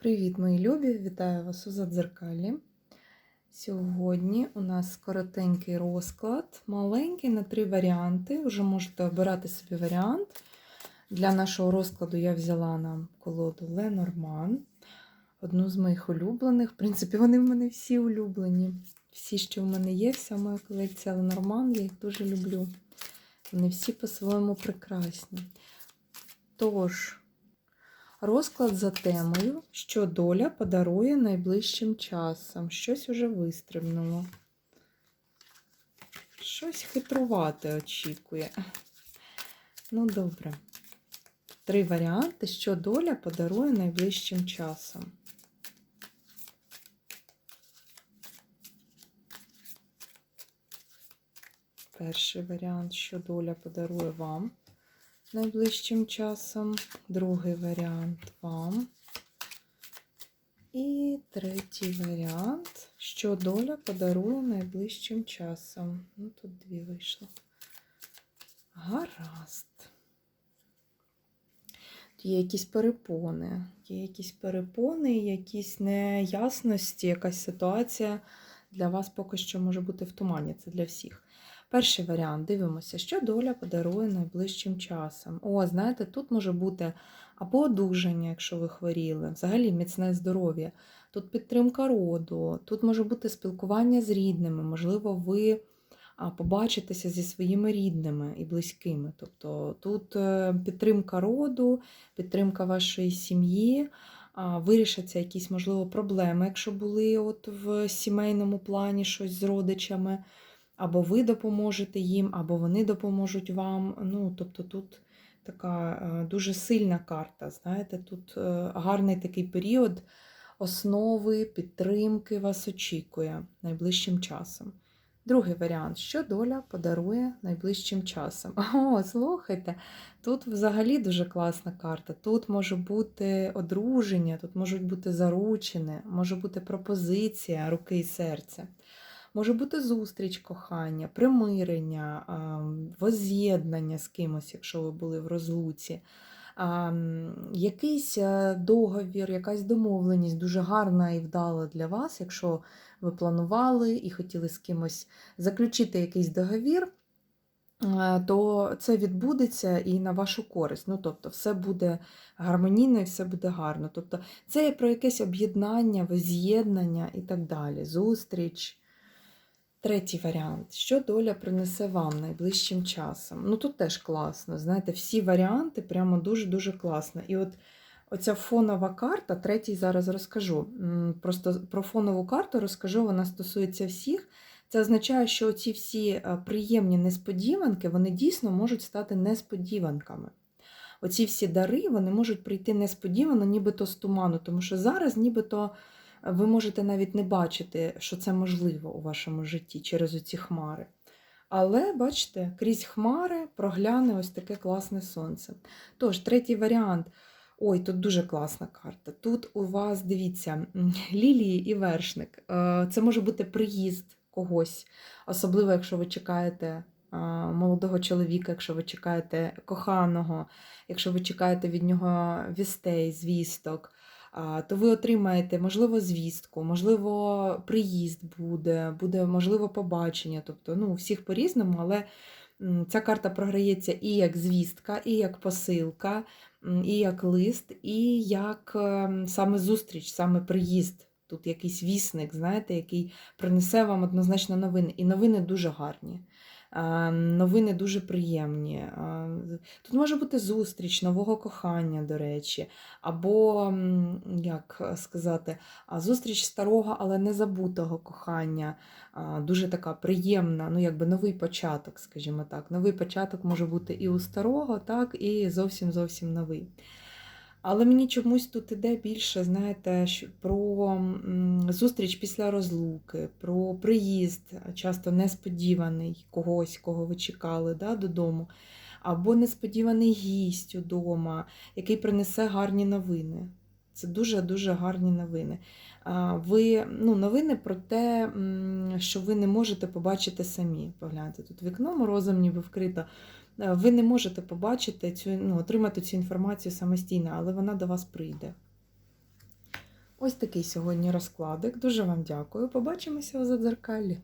Привіт, мої любі! Вітаю вас у Задзеркалі. Сьогодні у нас коротенький розклад, маленький на три варіанти. Вже можете обирати собі варіант. Для нашого розкладу я взяла нам колоду Ленорман, одну з моїх улюблених. В принципі, вони в мене всі улюблені. Всі, що в мене є, вся моя колекція Ленорман, я їх дуже люблю. Вони всі по-своєму прекрасні. Тож. Розклад за темою, що доля подарує найближчим часом. Щось уже вистрибнуло. Щось хитрувати очікує. Ну, добре. Три варіанти, що доля подарує найближчим часом. Перший варіант, що доля подарує вам найближчим часом. Другий варіант вам. І третій варіант, що доля подарує найближчим часом. Ну, тут дві вийшло. Гаразд. Є якісь перепони, є якісь перепони, якісь неясності, якась ситуація для вас поки що може бути в тумані. Це для всіх. Перший варіант дивимося, що доля подарує найближчим часом. О, знаєте, тут може бути або одужання, якщо ви хворіли, взагалі міцне здоров'я, тут підтримка роду, тут може бути спілкування з рідними, можливо, ви побачитеся зі своїми рідними і близькими. Тобто тут е, підтримка роду, підтримка вашої сім'ї. Вирішаться якісь, можливо, проблеми, якщо були от в сімейному плані щось з родичами або ви допоможете їм, або вони допоможуть вам. Ну, тобто тут така е, дуже сильна карта. Знаєте, тут е, гарний такий період основи, підтримки вас очікує найближчим часом. Другий варіант, що доля подарує найближчим часом. О, слухайте, тут взагалі дуже класна карта. Тут може бути одруження, тут можуть бути заручини, може бути пропозиція руки і серця. Може бути зустріч кохання, примирення, воз'єднання з кимось, якщо ви були в розлуці. Якийсь е, договір, якась домовленість дуже гарна і вдала для вас, якщо ви планували і хотіли з кимось заключити якийсь договір, е, то це відбудеться і на вашу користь. Ну, тобто, все буде гармонійно і все буде гарно. Тобто, це про якесь об'єднання, воз'єднання і так далі. Зустріч. Третій варіант. Що доля принесе вам найближчим часом? Ну тут теж класно. Знаєте, всі варіанти прямо дуже-дуже класно. І от оця фонова карта, третій зараз розкажу. Просто про фонову карту розкажу, вона стосується всіх. Це означає, що ці всі е, приємні несподіванки, вони дійсно можуть стати несподіванками. Оці всі дари вони можуть прийти несподівано, нібито з туману, тому що зараз нібито ви можете навіть не бачити, що це можливо у вашому житті через оці хмари. Але, бачите, крізь хмари прогляне ось таке класне сонце. Тож, третій варіант. Ой, тут дуже класна карта. Тут у вас, дивіться, лілії і вершник. Е, це може бути приїзд когось, особливо, якщо ви чекаєте молодого чоловіка, якщо ви чекаєте коханого, якщо ви чекаєте від нього вістей, звісток то ви отримаєте, можливо, звістку, можливо, приїзд буде, буде, можливо, побачення. Тобто, ну, всіх по-різному, але ця карта програється і як звістка, і як посилка, і як лист, і як ем, саме зустріч, саме приїзд. Тут якийсь вісник, знаєте, який принесе вам однозначно новини. І новини дуже гарні. Новини дуже приємні. Тут може бути зустріч нового кохання, до речі, або, як сказати, зустріч старого, але не забутого кохання. Дуже така приємна, ну якби новий початок, скажімо так. Новий початок може бути і у старого, так, і зовсім зовсім новий. Але мені чомусь тут іде більше, знаєте, про зустріч після розлуки, про приїзд, часто несподіваний когось, кого ви чекали да, додому, або несподіваний гість удома, який принесе гарні новини. Це дуже-дуже гарні новини. Ви, ну, Новини про те, що ви не можете побачити самі. Погляньте, тут вікно морозом ніби вкрито. Е, ви не можете побачити цю, ну, отримати цю інформацію самостійно, але вона до вас прийде. Ось такий сьогодні розкладик. Дуже вам дякую. Побачимося у задзеркаллі.